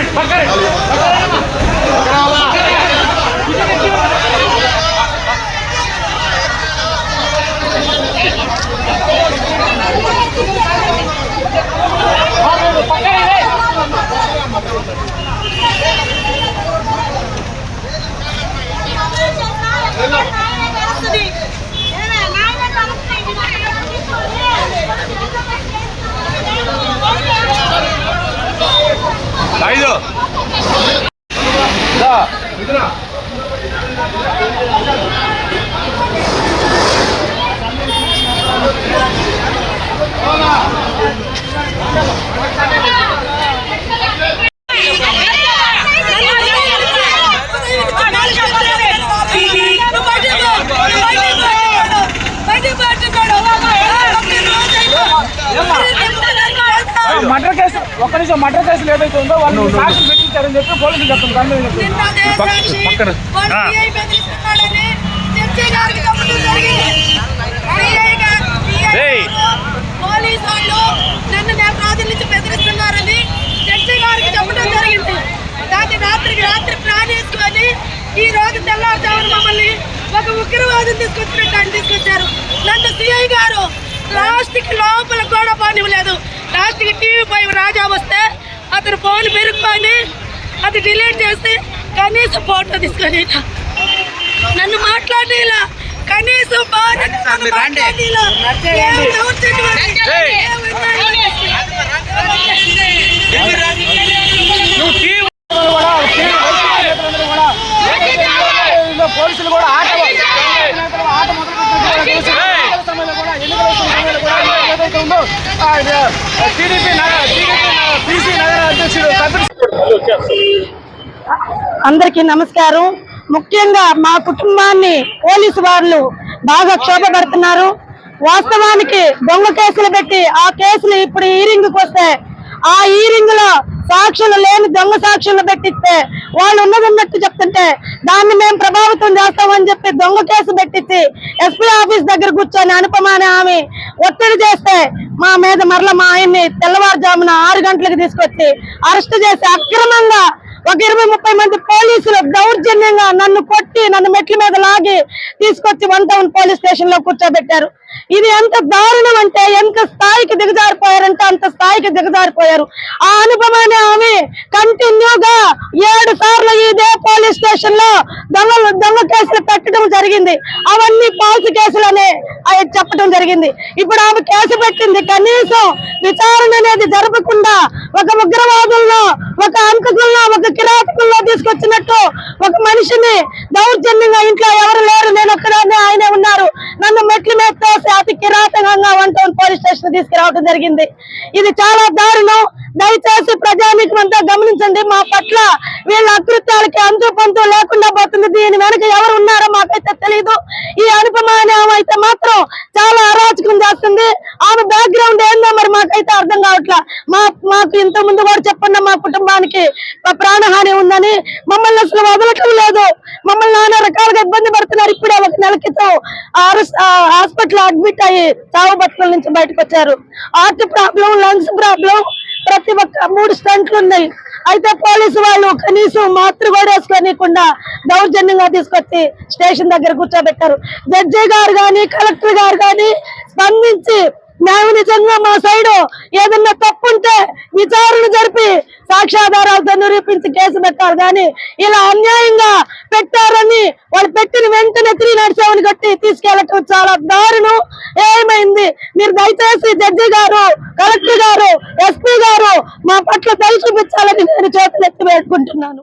ఐదు నిమిషం మర్డర్ కేసులు ఏదైతే ఉందో వాళ్ళు సాక్షులు పెట్టించారని చెప్పి పోలీసులు. ఆ. ఏయ్. పోలీసు వాళ్ళు నన్ను నేను రోజుల నుంచి బెదిరిస్తున్నారని జడ్జి గారికి చెప్పడం జరిగింది. దాన్ని రాత్రికి రాత్రి ప్లాన్ వేసుకొని ఈ రోజు తెల్లవారుజామున మమ్మల్ని ఒక ఉగ్రవాదం తీసుకొచ్చినట్టు తీసుకొచ్చారు. నన్ను సిఐ గారు లాస్ట్కి లోపల కూడా పోనివ్వలేదు. లాస్ట్కి టీవీ పై రాజా వస్తే అతను ఫోన్ పెరుక్కొని అది డిలీట్ చేసి కనీసం ఫోటో తీసుకొని నన్ను మాట్లాడేలా. కనీసం భారత్ మాట్లాడేలా. టీడీపీ టీడీపీ నగర అధ్యక్షుడు అందరికీ నమస్కారం. ముఖ్యంగా మా కుటుంబాన్ని పోలీసు వాళ్ళు బాగా క్షోభపడుతున్నారు. వాస్తవానికి దొంగ కేసులు పెట్టి ఆ కేసులు ఇప్పుడు హీరింగ్ వస్తే ఆ హీరింగ్లో సాక్షులు లేని దొంగ సాక్షులు పెట్టిస్తే వాళ్ళు ఉన్నది ఉన్నట్టు చెప్తుంటే దాన్ని మేము ప్రభావితం చేస్తామని చెప్పి దొంగ కేసు పెట్టించి ఎస్పీ ఆఫీస్ దగ్గర కూర్చొని అనుపమాని ఆమె ఒత్తిడి చేస్తే మా మీద మరల మా ఆయన్ని తెల్లవారుజామున ఆరు గంటలకు తీసుకొచ్చి అరెస్ట్ చేసి అక్రమంగా ఒక ఇరవై ముప్పై మంది పోలీసులు దౌర్జన్యంగా నన్ను కొట్టి నన్ను మెట్ల మీద లాగి తీసుకొచ్చి వన్ టౌన్ పోలీస్ స్టేషన్లో కూర్చోబెట్టారు. ఇది ఎంత దారుణం అంటే ఎంత స్థాయికి దిగజారిపోయారంటే అంత స్థాయికి దిగజారిపోయారు. ఆ అనుభవాన్ని ఆమె కంటిన్యూగా ఏడు సార్లు ఇదే పోలీస్ స్టేషన్లో దొంగ దొంగ కేసులు పెట్టడం జరిగింది. అవన్నీ పాలసీ కేసులనే ఆయన చెప్పడం జరిగింది. ఇప్పుడు ఆమె కేసు పెట్టింది. కనీసం విచారణ అనేది జరపకుండా ఒక ఉగ్రవాదుల్లో ఒక అంతకుల్లో ఒక కిరాతకుల్లో తీసుకొచ్చినట్టు ఒక మనిషిని దౌర్జన్యంగా ఇంట్లో ఎవరు లేరు. నేను ఒక్కదాన్ని ఆయనే ఉన్నారు. నన్ను మెట్లు మీద తోసి అతి కిరాతకంగా వన్ టౌన్ పోలీస్ స్టేషన్ తీసుకురావడం జరిగింది. ఇది చాలా దారుణం. దయచేసి ప్రజానీకం అంతా గమనించండి. మా పట్ల వీళ్ళ అకృత్యాలకి అంతు పంతు లేకుండా పోతుంది. దీని వెనక ఎవరు ఉన్నారో మాకైతే తెలియదు ఈ అనుపమానం అయితే మాత్రం చాలా అరాచకం చేస్తుంది. ఆమె బ్యాక్గ్రౌండ్ ఏందో మరి మాకైతే అర్థం కావట్లా. మా మాకు ఇంత ముందు కూడా చెప్పండి మా కుటుంబానికి మా ప్రాణహాని ఉందని మమ్మల్ని అసలు వదలటం లేదు. మమ్మల్ని నానా రకాలుగా ఇబ్బంది పడుతున్నారు. ఇప్పుడే ఒక నెల క్రితం హాస్పిటల్ అడ్మిట్ అయ్యి చావు బతుకుల నుంచి బయటకు వచ్చారు. హార్ట్ ప్రాబ్లం లంగ్స్ ప్రాబ్లం ప్రతి ఒక్క మూడు స్టంట్లు ఉన్నాయి. అయితే పోలీసు వాళ్ళు కనీసం మాత్ర కూడా వేసుకోనీయకుండా దౌర్జన్యంగా తీసుకొచ్చి స్టేషన్ దగ్గర కూర్చోబెట్టారు. జడ్జి గారు కానీ కలెక్టర్ గారు కానీ స్పందించి మేము నిజంగా మా సైడ్ ఏదన్నా తప్పుంటే విచారణ జరిపి సాక్ష్యాధారాలతో నిరూపించి కేసు పెట్టారు. కానీ ఇలా అన్యాయంగా పెట్టారని వాళ్ళు పెట్టిన వెంటనే త్రీ నడిచేవని కట్టి తీసుకెళ్ళటం చాలా దారుణం. ఏమైంది? మీరు దయచేసి జడ్జి గారు కలెక్టర్ గారు ఎస్పీ గారు మా పట్ల దయ చూపించాలని నేను చేతులెత్తి వేసుకుంటున్నాను